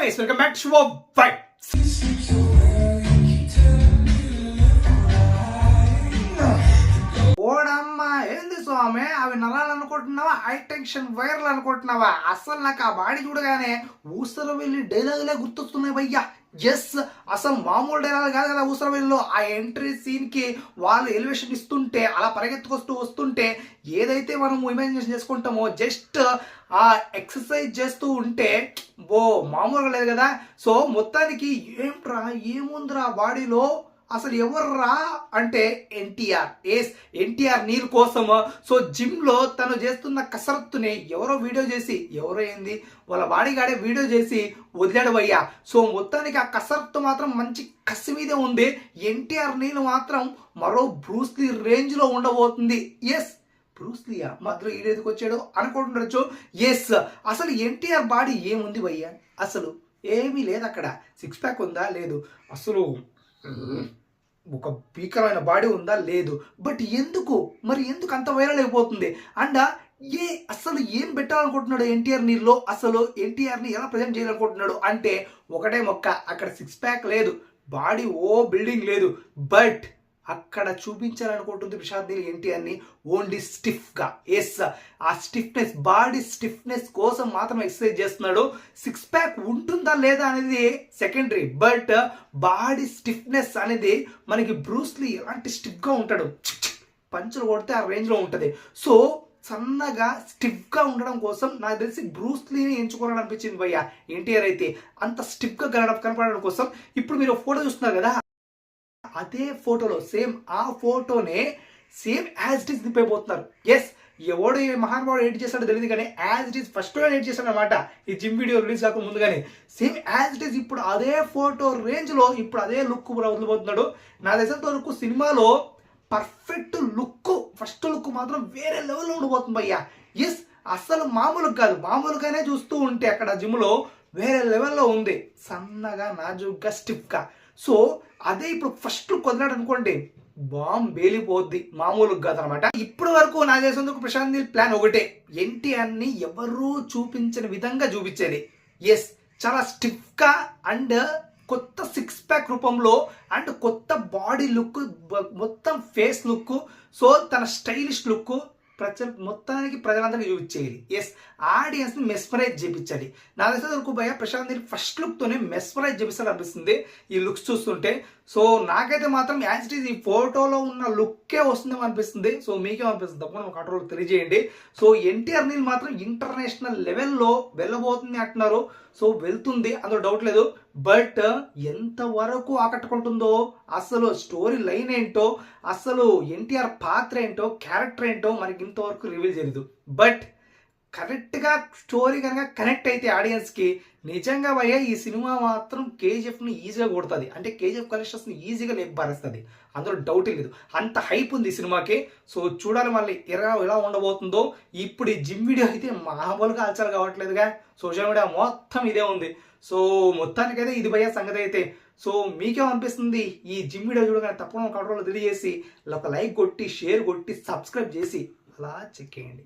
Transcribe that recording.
guys, welcome back to our fight. స్వామి అవి నరాలు అనుకుంటున్నావా హై టెన్షన్ వైర్లు అనుకుంటున్నావా అసలు నాకు ఆ బాడీ చూడగానే ఊసర వెళ్ళి డైలాగులే గుర్తొస్తున్నాయి భయ్యా. ఎస్ అసలు మామూలు డైలాగ్ కాదు కదా ఊసర వెళ్ళిలో. ఆ ఎంట్రీ సీన్కి వాళ్ళు ఎలివేషన్ ఇస్తుంటే అలా పరిగెత్తుకొస్తూ వస్తుంటే ఏదైతే మనం ఇమాజినేషన్ చేసుకుంటామో జస్ట్ ఆ ఎక్సర్సైజ్ చేస్తూ ఉంటే ఓ మామూలుగా లేదు కదా. సో మొత్తానికి ఏంట్రా ఏముందిరా బాడీలో? అసలు ఎవర్రా అంటే ఎన్టీఆర్. ఎస్ ఎన్టీఆర్ నీరు కోసము? సో జిమ్లో తను చేస్తున్న కసరత్తుని ఎవరో వీడియో చేసి ఎవరో ఏంది? వాళ్ళ బాడీగాడే వీడియో చేసి వదిలాడు భయ్యా సో మొత్తానికి ఆ కసరత్తు మాత్రం మంచి కసి మీదే ఉంది. ఎన్టీఆర్ నీళ్ళు మాత్రం మరో బ్రూస్లీ రేంజ్లో ఉండబోతుంది. ఎస్ బ్రూస్లియా మాత్రం ఈడేదికి వచ్చాడు అనుకుంటుండొచ్చు ఎస్ అసలు ఎన్టీఆర్ బాడీ ఏముంది భయ్యా? అసలు ఏమీ లేదు అక్కడ సిక్స్ ప్యాక్ ఉందా? లేదు. అసలు ఒక భీకరమైన బాడీ ఉందా? లేదు. బట్ ఎందుకు? మరి ఎందుకు అంత వైరల్ అయిపోతుంది? అండ్ ఏ అసలు ఏం పెట్టాలనుకుంటున్నాడు ఎన్టీఆర్ నీళ్ళలో అసలు ఎన్టీఆర్ని ఎలా ప్రజెంట్ చేయాలనుకుంటున్నాడు? అంటే ఒకటే మొక్క. అక్కడ సిక్స్ ప్యాక్ లేదు. బాడీ ఓ బిల్డింగ్ లేదు. బట్ అక్కడ చూపించాలనుకుంటుంది ప్రశాంత్ నీల్ ఎన్టీఆర్ని ఓన్లీ స్టిఫ్గా. ఎస్ ఆ స్టిఫ్నెస్ బాడీ స్టిఫ్నెస్ కోసం మాత్రం ఎక్సర్సైజ్ చేస్తున్నాడు. సిక్స్ ప్యాక్ ఉంటుందా లేదా అనేది సెకండరీ బట్ బాడీ స్టిఫ్నెస్ అనేది మనకి బ్రూస్లీ ఎలాంటి స్టిఫ్గా ఉంటాడు. పంచులు కొడితే ఆ రేంజ్లో ఉంటుంది. సో సన్నగా స్టిఫ్గా ఉండడం కోసం నాకు తెలిసి బ్రూస్లీని ఎంచుకోవాలని అనిపించింది భయ్య. ఎన్టీఆర్ అయితే అంత స్టిఫ్గా కనడం కనపడడం కోసం. ఇప్పుడు మీరు ఫోటో చూస్తున్నారు కదా. అదే ఫోటోలో సేమ్ ఆ ఫోటోనే సేమ్ యాజ్ ఇట్ ఈస్ దింపైపోతున్నారు ఎస్ ఎవడు మహానుభావుడు ఎడిట్ చేస్తాడో తెలియదు కానీ as it is first edit చేశాడు అనమాట ఈ జిమ్ వీడియో రిలీజ్ కాక ముందుగానే సేమ్ యాజ్ ఇట్ ఈస్ ఇప్పుడు అదే ఫోటో రేంజ్లో ఇప్పుడు అదే లుక్ వదిలిపోతున్నాడు నా దేశంతో వరకు సినిమాలో పర్ఫెక్ట్ లుక్ ఫస్ట్ లుక్ మాత్రం వేరే లెవెల్లో ఉండిపోతుంది అయ్యా ఎస్ అసలు మామూలుగా కాదు. మామూలుగానే చూస్తూ ఉంటే అక్కడ జిమ్లో వేరే లెవెల్లో ఉంది. సన్నగా నాజుగ్గా స్టిఫ్గా. సో అదే ఇప్పుడు ఫస్ట్ వదిలాడు అనుకోండి బాంబ్ బేలిపోద్ది మామూలుగా అనమాట ఇప్పటి వరకు నా చేసేందుకు ప్రశాంత్ నీల్ ప్లాన్ ఒకటే. ఎన్టీఆర్ని ఎవరూ చూపించని విధంగా చూపించేది. ఎస్ చాలా స్టిఫ్గా అండ్ కొత్త సిక్స్ ప్యాక్ రూపంలో అండ్ కొత్త బాడీ లుక్ మొత్తం ఫేస్ లుక్. సో తన స్టైలిష్ లుక్. ప్రజ మొత్తానికి ప్రజలందరికీ చూపించేయాలి ఎస్ ఆడియన్స్ని మెస్మరైజ్ చేయించాలి నా దగ్గర వరకు భయ ప్రశాంత్ నీల్ ఫస్ట్ లుక్తోనే మెస్మరైజ్ చేపిస్తాడు అనిపిస్తుంది ఈ లుక్స్ చూస్తుంటే. సో నాకైతే మాత్రం యాజ్ ఇట్ ఈ ఫోటోలో ఉన్న లుక్కే వస్తుందేమో అనిపిస్తుంది. సో మీకేమో అనిపిస్తుంది? తప్పకుండా కంట్రోల్ తెలియజేయండి. సో ఎన్టీఆర్ నీళ్ళు మాత్రం ఇంటర్నేషనల్ లెవెల్లో వెళ్ళబోతుంది అంటున్నారు. సో వెళ్తుంది అందులో డౌట్ లేదు. బట్ ఎంతవరకు ఆకట్టుకుంటుందో అసలు స్టోరీ లైన్ ఏంటో అసలు ఎన్టీఆర్ పాత్ర ఏంటో క్యారెక్టర్ ఏంటో మనకి ఇంతవరకు రివీల్ చేయలేదు. బట్ కరెక్ట్గా స్టోరీ కనుక కనెక్ట్ అయితే ఆడియన్స్కి నిజంగా భయ్య ఈ సినిమా మాత్రం కేజీఎఫ్ని ఈజీగా కొడుతుంది. అంటే కేజీఎఫ్ కలెక్షన్స్ని ఈజీగా లేపారేస్తుంది అందులో డౌట్ లేదు. అంత హైప్ ఉంది ఈ సినిమాకి. సో చూడాలి మళ్ళీ ఎలా ఎలా ఉండబోతుందో. ఇప్పుడు ఈ జిమ్ వీడియో అయితే మామూలుగా అలచాలి కావట్లేదుగా. సోషల్ మీడియా మొత్తం ఇదే ఉంది. సో మొత్తానికైతే ఇది భయ్య సంగతి అయితే. సో మీకేమనిపిస్తుంది ఈ జిమ్ వీడియో చూడగానే తప్పకుండా కంట్రోల్ తెలియజేసి ఒక లైక్ కొట్టి షేర్ కొట్టి సబ్స్క్రైబ్ చేసి అలా చెక్ చేయండి